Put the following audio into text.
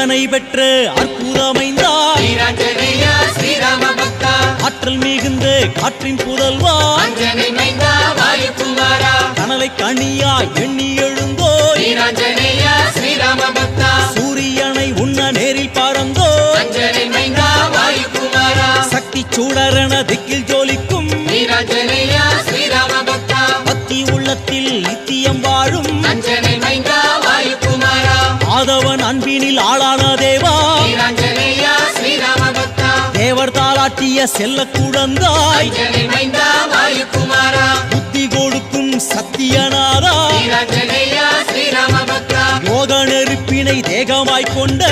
அர்ச்சனை பெற்ற அற்புதமைந்தா வீராஞ்சனேயா ஸ்ரீராம பக்தா ஆற்றல் மிகுந்த காற்றின் புதல்வா. கனலை கனியா எண்ணி எழுந்தோ வீராஞ்சனேயா ஸ்ரீராம பக்தா சூரியனை உண்ண நேரில் பாரந்தோ சக்தி சூடரண திக்கில் ஜோலிக்கும். பக்தி உள்ளத்தில் நித்தியம் ஆதவன் அன்பினில் ஆளான தேவா. தேவர் தாளாட்டிய செல்ல குழந்தாய். புத்தி கொடுக்கும் பக்தா யோக நெருப்பினை தேகமாய் கொண்ட